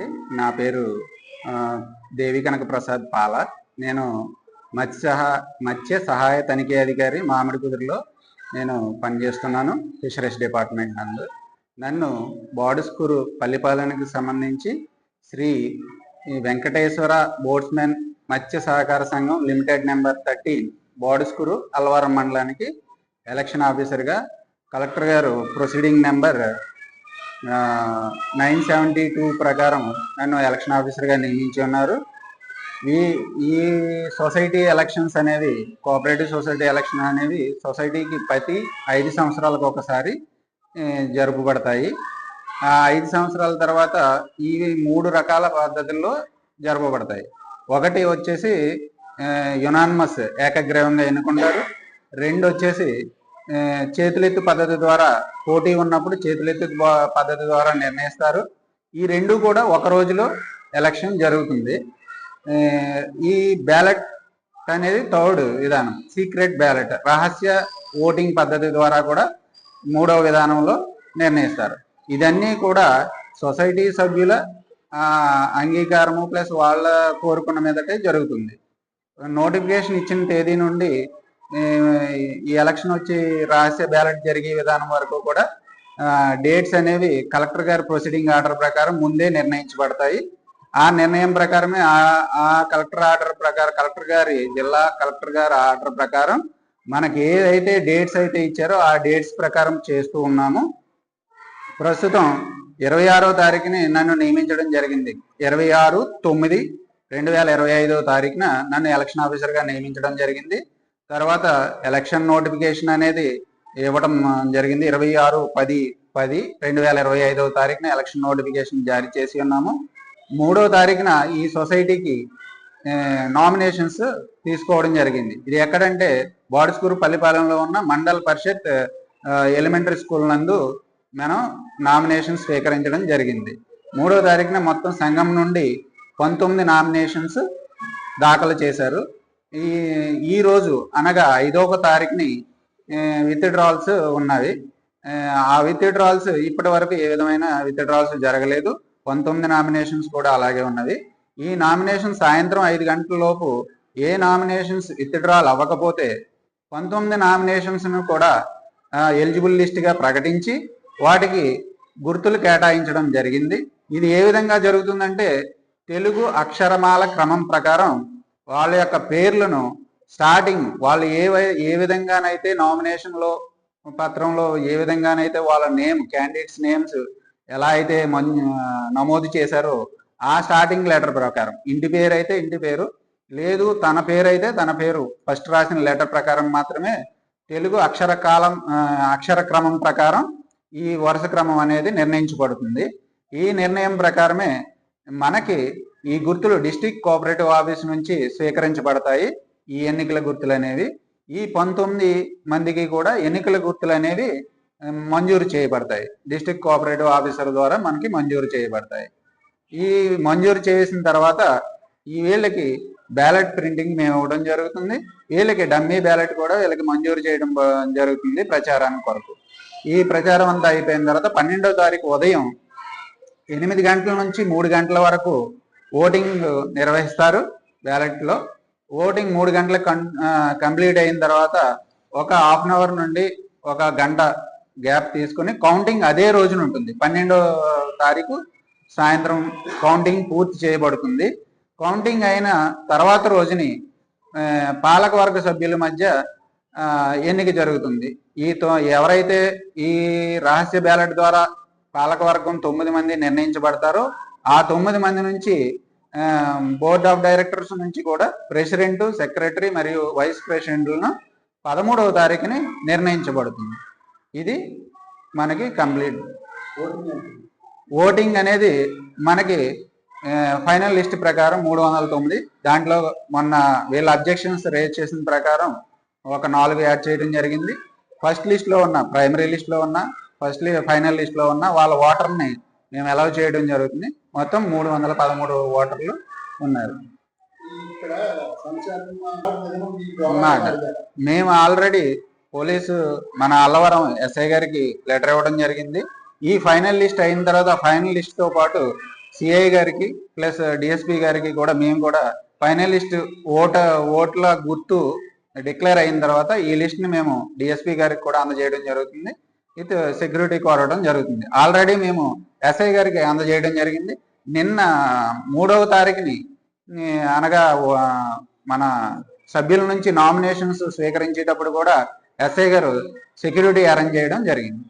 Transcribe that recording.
అండి నా పేరు దేవి కనక ప్రసాద్ పాల. నేను మత్స్య సహా- మత్స్య సహాయ తనిఖీ అధికారి మామిడి కుదురులో నేను పనిచేస్తున్నాను ఫిషరీస్ డిపార్ట్మెంట్ నందు. నన్ను బాడుస్కూరు పల్లిపాలనకు సంబంధించి శ్రీ వెంకటేశ్వర బోట్స్మెన్ మత్స్య సహకార సంఘం లిమిటెడ్ నెంబర్ థర్టీన్ బాడుస్కూరు అల్వారం మండలానికి ఎలక్షన్ ఆఫీసర్గా కలెక్టర్ గారు proceeding number nine seventy two ప్రకారం నన్ను ఎలక్షన్ ఆఫీసర్గా నియమించి ఉన్నారు. ఈ ఈ సొసైటీ ఎలక్షన్స్ అనేవి కోఆపరేటివ్ సొసైటీ ఎలక్షన్ అనేవి సొసైటీకి ప్రతి ఐదు సంవత్సరాలకు ఒకసారి జరుపబడతాయి. ఆ ఐదు సంవత్సరాల తర్వాత ఈ మూడు రకాల పద్ధతుల్లో జరపబడతాయి. ఒకటి వచ్చేసి యునానిమస్ ఏకగ్రీవంగా ఎన్నుకుంటారు. రెండు వచ్చేసి చేతులెత్తు పద్ధతి ద్వారా పోటీ ఉన్నప్పుడు చేతులెత్తు పద్ధతి ద్వారా నిర్ణయిస్తారు. ఈ రెండు కూడా ఒక రోజులో ఎలక్షన్ జరుగుతుంది. ఈ బ్యాలెట్ అనేది థర్డ్ విధానం సీక్రెట్ బ్యాలెట్. రహస్య ఓటింగ్ పద్ధతి ద్వారా కూడా మూడవ విధానంలో నిర్ణయిస్తారు. ఇదన్నీ కూడా సొసైటీ సభ్యుల అంగీకారము ప్లస్ వాళ్ళ కోరుకున్న మీదటే జరుగుతుంది. నోటిఫికేషన్ ఇచ్చిన తేదీ నుండి ఈ ఎలక్షన్ వచ్చి రహస్య బ్యాలెట్ జరిగే విధానం వరకు కూడా డేట్స్ అనేవి కలెక్టర్ గారి ప్రొసీడింగ్ ఆర్డర్ ప్రకారం ముందే నిర్ణయించబడతాయి. ఆ నిర్ణయం ప్రకారమే ఆ ఆ కలెక్టర్ ఆర్డర్ ప్రకారం కలెక్టర్ గారి జిల్లా కలెక్టర్ గారి ఆర్డర్ ప్రకారం మనకి ఏదైతే డేట్స్ అయితే ఇచ్చారో ఆ డేట్స్ ప్రకారం చేస్తూ ఉన్నాము. ప్రస్తుతం ఇరవై ఆరో తారీఖుని నన్ను నియమించడం జరిగింది. ఇరవై ఆరు తొమ్మిది రెండు వేల ఇరవై ఐదో తారీఖున నన్ను ఎలక్షన్ ఆఫీసర్గా నియమించడం జరిగింది. తర్వాత ఎలక్షన్ నోటిఫికేషన్ అనేది ఇవ్వడం జరిగింది. ఇరవై ఆరు పది పది రెండు వేల ఇరవై ఐదవ తారీఖున ఎలక్షన్ నోటిఫికేషన్ జారీ చేసి ఉన్నాము. మూడో తారీఖున ఈ సొసైటీకి నామినేషన్స్ తీసుకోవడం జరిగింది. ఇది ఎక్కడంటే బాడుస్కూరు పల్లిపాలెంలో ఉన్న మండల్ పరిషత్ ఎలిమెంటరీ స్కూల్ నందు మనం నామినేషన్ స్వీకరించడం జరిగింది. మూడో తారీఖున మొత్తం సంఘం నుండి పంతొమ్మిది నామినేషన్స్ దాఖలు చేశారు. ఈ ఈ రోజు అనగా ఐదవ తారీఖుని విత్డ్రాల్స్ ఉన్నవి. ఆ, విత్డ్రాల్స్ ఇప్పటి వరకు ఏ విధమైన విత్డ్రాల్స్ జరగలేదు. పంతొమ్మిది నామినేషన్స్ కూడా అలాగే ఉన్నవి. ఈ నామినేషన్ సాయంత్రం ఐదు గంటల లోపు ఏ నామినేషన్స్ విత్డ్రాల్ అవ్వకపోతే పంతొమ్మిది నామినేషన్స్ను కూడా ఎలిజిబుల్ లిస్ట్గా ప్రకటించి వాటికి గుర్తులు కేటాయించడం జరిగింది. ఇది ఏ విధంగా జరుగుతుందంటే తెలుగు అక్షరమాల క్రమం ప్రకారం వాళ్ళ యొక్క పేర్లను స్టార్టింగ్ వాళ్ళు ఏ ఏ విధంగానైతే నామినేషన్లో పత్రంలో ఏ విధంగానైతే వాళ్ళ నేమ్ క్యాండిడేట్స్ నేమ్స్ ఎలా అయితే నమోదు చేశారో ఆ స్టార్టింగ్ లెటర్ ప్రకారం. ఇంటి పేరు అయితే ఇంటి పేరు లేదు తన పేరు అయితే తన పేరు. ఫస్ట్ రాసిన లెటర్ ప్రకారం మాత్రమే తెలుగు అక్షర కాలం అక్షర క్రమం ప్రకారం ఈ వరుస క్రమం అనేది నిర్ణయించబడుతుంది. ఈ నిర్ణయం ప్రకారమే మనకి ఈ గుర్తులు డిస్టిక్ కోఆపరేటివ్ ఆఫీస్ నుంచి స్వీకరించబడతాయి ఈ ఎన్నికల గుర్తులు అనేవి. ఈ పంతొమ్మిది మందికి కూడా ఎన్నికల గుర్తులు అనేవి మంజూరు చేయబడతాయి. డిస్టిక్ కోఆపరేటివ్ ఆఫీసర్ ద్వారా మనకి మంజూరు చేయబడతాయి. ఈ మంజూరు చేసిన తర్వాత ఈ వీళ్ళకి బ్యాలెట్ ప్రింటింగ్ మేము ఇవ్వడం జరుగుతుంది. వీళ్ళకి డమ్మీ బ్యాలెట్ కూడా వీళ్ళకి మంజూరు చేయడం జరుగుతుంది ప్రచారానికి కొరకు. ఈ ప్రచారం అంతా అయిపోయిన తర్వాత పన్నెండో తారీఖు ఉదయం ఎనిమిది గంటల నుంచి మూడు గంటల వరకు ఓటింగ్ నిర్వహిస్తారు బ్యాలెట్లో. ఓటింగ్ మూడు గంటలకు కంప్లీట్ అయిన తర్వాత ఒక హాఫ్ అన్ అవర్ నుండి ఒక గంట గ్యాప్ తీసుకుని కౌంటింగ్ అదే రోజున ఉంటుంది. పన్నెండో తారీఖు సాయంత్రం కౌంటింగ్ పూర్తి చేయబడుతుంది. కౌంటింగ్ అయిన తర్వాత రోజుని పాలకవర్గ సభ్యుల మధ్య ఎన్నిక జరుగుతుంది. ఈ తో- ఎవరైతే ఈ రహస్య బ్యాలెట్ ద్వారా పాలకవర్గం తొమ్మిది మంది నిర్ణయించబడతారో. ఆ తొమ్మిది మంది నుంచి బోర్డ్ ఆఫ్ డైరెక్టర్స్ నుంచి కూడా ప్రెసిడెంట్ సెక్రటరీ మరియు వైస్ ప్రెసిడెంట్లను పదమూడవ తారీఖుని నిర్ణయించబడుతుంది. ఇది మనకి కంప్లీట్. ఓటింగ్ అనేది మనకి ఫైనల్ లిస్ట్ ప్రకారం మూడు వందల తొమ్మిది. దాంట్లో మొన్న వీళ్ళ అబ్జెక్షన్స్ రేజ్ చేసిన ప్రకారం ఒక నాలుగు యాడ్ చేయడం జరిగింది. ఫస్ట్ లిస్ట్లో ఉన్న ప్రైమరీ లిస్ట్లో ఉన్న ఫస్ట్ ఫైనల్ లిస్ట్లో ఉన్న వాళ్ళ ఓటర్ని మేము అలౌ చేయడం జరుగుతుంది. మొత్తం మూడు వందల పదమూడు ఓటర్లు ఉన్నారు. మేము ఆల్రెడీ పోలీసు మన అల్లవరం ఎస్ఐ గారికి లెటర్ ఇవ్వడం జరిగింది. ఈ ఫైనల్ లిస్ట్ అయిన తర్వాత ఫైనల్ లిస్ట్తో పాటు సిఐ గారికి ప్లస్ డిఎస్పి గారికి కూడా మేము కూడా ఫైనలిస్ట్ ఓట ఓట్ల గుర్తు డిక్లేర్ అయిన తర్వాత ఈ లిస్ట్ని మేము డిఎస్పి గారికి కూడా అందజేయడం జరుగుతుంది. విత్ సెక్యూరిటీ కోరడం జరుగుతుంది. ఆల్రెడీ మేము ఎస్ఐ గారికి అందజేయడం జరిగింది. నిన్న మూడవ తారీఖుని అనగా మన సభ్యుల నుంచి నామినేషన్స్ స్వీకరించేటప్పుడు కూడా ఎస్ఐ గారు సెక్యూరిటీ అరేంజ్ చేయడం జరిగింది.